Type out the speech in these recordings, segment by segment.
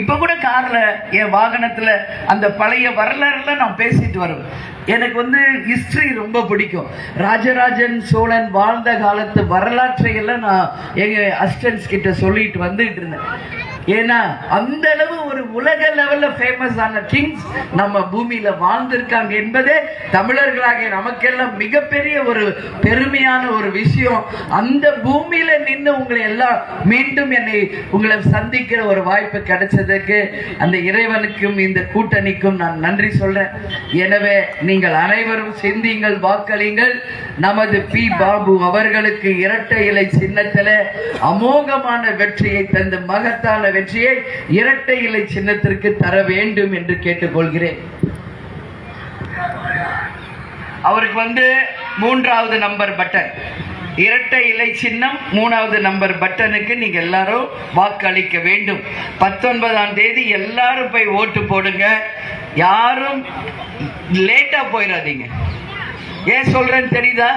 இப்ப கூட கார்ல என் வாகனத்துல அந்த பழைய வரலாறுல நான் பேசிட்டு வருவேன். எனக்கு வந்து ஹிஸ்டரி ரொம்ப பிடிக்கும். ராஜராஜன் சோழன் வாழ்ந்த காலத்து வரலாற்றை எல்லாம் நான் எங்க அசிஸ்டன்ஸ் கிட்ட சொல்லிட்டு வந்துட்டு இருந்தேன். ஏன்னா அந்த அளவு ஒரு உலக லெவல்ல ஃபேமஸ் ஆன கிங்ஸ் நம்ம பூமியில வாழ்ந்திருக்காங்க என்பதே தமிழர்களாகிய நமக்கெல்லாம் மிகப்பெரிய ஒரு பெருமையான ஒரு விஷயம். அந்த பூமியில நின்று உங்களை எல்லாம் மீண்டும் என்னை உங்களை சந்திக்கிற ஒரு வாய்ப்பு கிடைச்சதுக்கு அந்த இறைவனுக்கும் இந்த கூட்டணிக்கும் நான் நன்றி சொல்றேன். எனவே நீங்கள் அனைவரும் சிந்திங்கள் வாக்களிங்கள் நமது பி. பாபு அவர்களுக்கு இரட்டை இலை சின்னத்தில் அமோகமான வெற்றியை தந்த மகத்தான வெற்றியை இரட்டை இலை சின்னத்திற்கு தர வேண்டும் என்று கேட்டுக்கொள்கிறேன். அவருக்கு வந்து மூன்றாவது நம்பர் பட்டன். இரட்டை இலை சின்னம் மூணாவது நம்பர் பட்டனுக்கு நீங்க எல்லாரும் வாக்களிக்க வேண்டும். பத்தொன்பதாம் தேதி எல்லாரும் போய் ஓட்டு போடுங்க. யாரும் லேட்டா போயிடாதீங்க. ஏன் சொல்றேன்னு தெரியுதா?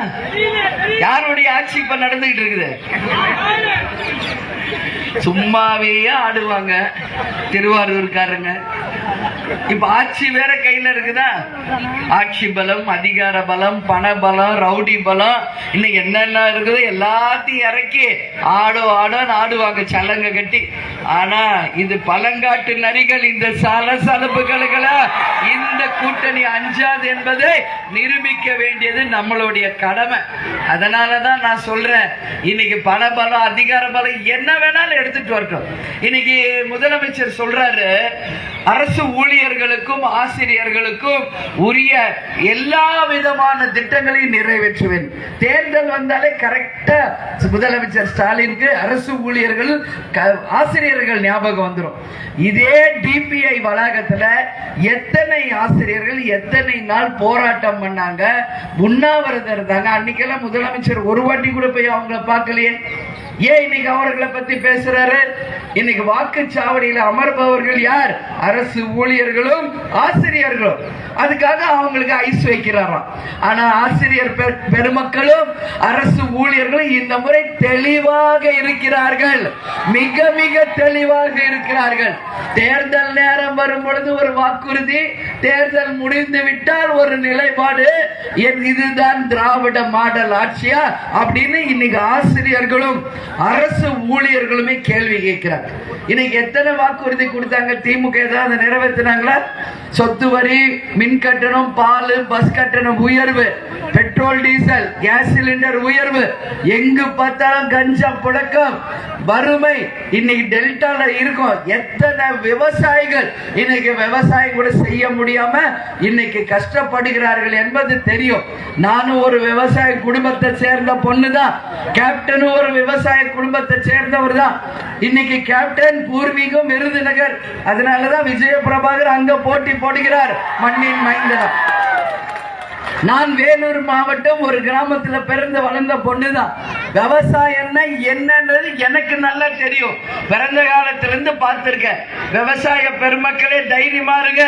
யாருடைய ஆட்சி இப்ப நடந்துகிட்டு இருக்குது? சும்மாவே ஆடுவாங்க. திருவாரூர்காரங்க. இப்ப ஆட்சி வேற கையில இருக்குதா? ஆட்சி பலம் அதிகார பலம் பண பலம் ரவுடி பலம் இன்னும் என்னென்ன இருக்குதோ எல்லாத்தையும் இறக்கி ஆடோ ஆடோ ஆடுவாங்க சலங்க கட்டி. ஆனா இது பழங்காட்டு நரிகள் இந்த சல சலப்புகளுக்கெல்லாம் இந்த கூட்டணி அஞ்சாது என்பதை நிரூபிக்க வேண்டியது நம்மளுடைய கடமை. அதனாலதான் நான் சொல்றேன் இன்னைக்கு பண பலம் அதிகார பலம் என்ன வேணாலும் எடுத்துட்டு வரட்டும். இன்னைக்கு முதலமைச்சர் சொல்றாரு அரசு அரசு ஊழியர்களுக்கும் ஆசிரியர்களுக்கும் உரிய எல்லா விதமான திட்டங்களையும் நிறைவேற்றுவேன். தேர்தல் வந்தாலே கரெக்டா முதலமைச்சர் ஸ்டாலினுக்கு அரசு ஊழியர்கள் ஆசிரியர்கள் ஞாபகம் வந்துடும் இதே டிபிஐ வளாகத்துல எத்தனை ஆசிரியர்கள் எத்தனை நாள் போராட்டம் பண்ணாங்க? உண்ணாவிரதம் இருந்தாங்க அன்னைக்கெல்லாம் முதலமைச்சர் ஒரு வாட்டி கூட போய் அவங்கள பார்க்கலையே. ஏன் இன்னைக்கு அவர்களை பத்தி பேசுறாரு? இன்னைக்கு வாக்குச்சாவடியில் அமர்பவர்கள் யார்? அரசு ஊழியர்களும் ஆசிரியர்களும். அதுக்காக அவங்களுக்கு ஐஸ் வைக்கிறாராம். ஆனா ஆசிரியர் பெருமக்களும் அரசு ஊழியர்களும் இந்த முறை தெளிவாக இருக்கிறார்கள். மிக மிக தெளிவாக இருக்கிறார்கள். தேர்தல் நேரம் வரும் பொழுது ஒரு வாக்குறுதி தேர்தல் முடிந்து விட்டால் ஒரு நிலைப்பாடு என் இதுதான் திராவிட மாடல் ஆட்சியா அப்படின்னு இன்னைக்கு ஆசிரியர்களும் அரசு ஊழியர்களுமே கேள்வி கேட்கிறாங்க. இன்னைக்கு எத்தனை வாக்குறுதி கொடுத்தாங்க? திமுக ஏதாவது நிறைவேற்றினாங்களா? சொத்து வரி மின் கட்டணம் பால் பஸ் கட்டணம் உயர்வு பெட்ரோல் டீசல் கேஸ் சிலிண்டர் உயர்வு. எங்கு பார்த்தாலும் கஞ்சா புழக்கம் வறுமை. இன்னைக்கு டெல்டால இருக்கும். எத்தனை விவசாயிகள் இன்னைக்கு விவசாயம் கூட செய்ய முடியும் இன்னைக்கு கஷ்டப்படுகிறார்கள் என்பது தெரியும். நானும் ஒரு விவசாய குடும்பத்தை சேர்ந்த பொண்ணு தான் கேப்டனும் ஒரு விவசாய குடும்பத்தை சேர்ந்தவர் தான் இன்னைக்கு கேப்டன் பூர்வீகம் விருதுநகர். அதனாலதான் விஜய பிரபாகர் அங்க போட்டி போடுகிறார். மண்ணின் மைந்தனா நான் வேலூர் மாவட்டம் ஒரு கிராமத்துல பிறந்து வளர்ந்த பொண்ணுதான். விவசாயம்னா என்னன்றது எனக்கு நல்லா தெரியும். பிறந்த காலத்திலிருந்து பார்த்திருக்கேன். விவசாய பெருமக்களே தைரியமா இருங்க.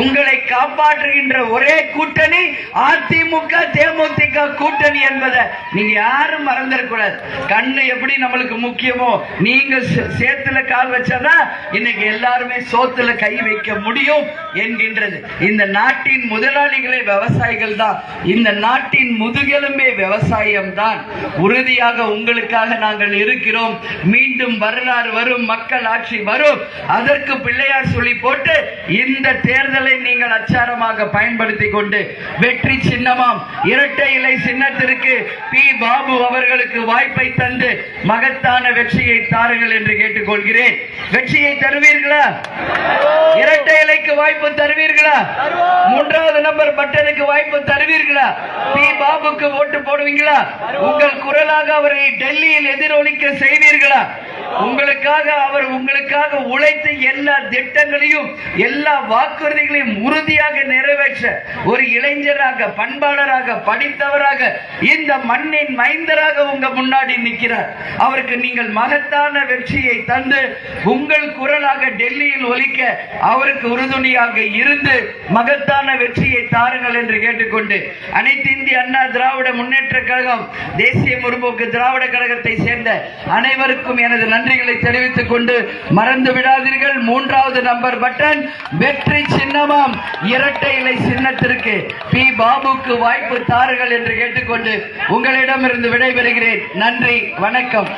உங்களை காப்பாற்றுகின்ற ஒரே கூட்டணி அதிமுக தேமுதிக கூட்டணி என்பதை நீங்க யாரும் மறந்துடக்கூடாது கண்ணு எப்படி நம்மளுக்கு முக்கியமோ நீங்க சேத்துல கால் வச்சாதான் இன்னைக்கு எல்லாருமே சோத்துல கை வைக்க முடியும் என்கின்றது. இந்த நாட்டின் முதலாளிகளே விவசாயிகள் தான். இந்த நாட்டின் முதுகெலும்பே விவசாயம் தான் உறுதியாக உங்களுக்காக நாங்கள் இருக்கிறோம் மீண்டும் வரலாறு வரும் மக்கள் ஆட்சி வரும். அதற்கு பிள்ளையார் சொல்லி போட்டு இந்த தேர்தலை நீங்கள் அச்சாரமாக பயன்படுத்தி கொண்டு வெற்றி சின்னமாம். இரட்டை இலை சின்னத்திற்கு பி. பாபு அவர்களுக்கு வாய்ப்பை தந்து மகத்தான வெற்றியை தாருங்கள் என்று கேட்டுக்கொள்கிறேன். வெற்றியை தருவீர்களா? இரட்டை இலைக்கு வாய்ப்பு தருவீர்களா? மூன்றாவது நம்பர் பட்டனுக்கு வாய்ப்பு தருவீர்களா? பி பாபுக்கு ஓட்டு போடுவீங்களா? உங்கள் குரலாக அவரை டெல்லியில் எதிரொலிக்க செய்வீர்களா? உங்களுக்காக அவர் உங்களுக்காக உழைத்து எல்லா திட்டங்களையும் எல்லா வாக்குறுதிகளையும் உறுதியாக நிறைவேற்ற ஒரு இளைஞராக பண்பாளராக படித்தவராக இந்த மண்ணின் மைந்தராக உங்க முன்னாடி நிற்கிறார். அவருக்கு நீங்கள் மகத்தான வெற்றியை தந்து உங்கள் குரலாக டெல்லியில் ஒலிக்க அவருக்கு உறுதுணையாக இருந்து மகத்தான வெற்றியை தாருங்கள் என்று கேட்டுக்கொண்டு அனைத்து இந்திய அண்ணா திராவிட முன்னேற்ற கழகம் தேசிய முற்போக்கு திராவிட கழகத்தை சேர்ந்த அனைவருக்கும் எனது நன்றி. நன்றிகளை தெரிவித்துக் கொண்டு மறந்து விடாதீர்கள். மூன்றாவது நம்பர் பட்டன் வெற்றி சின்னமாம். இரட்டை இலை சின்னத்திற்கு பி. பாபுக்கு வாய்ப்பு தாருங்கள் என்று கேட்டுக்கொண்டு உங்களிடமிருந்து விடைபெறுகிறேன். நன்றி வணக்கம்.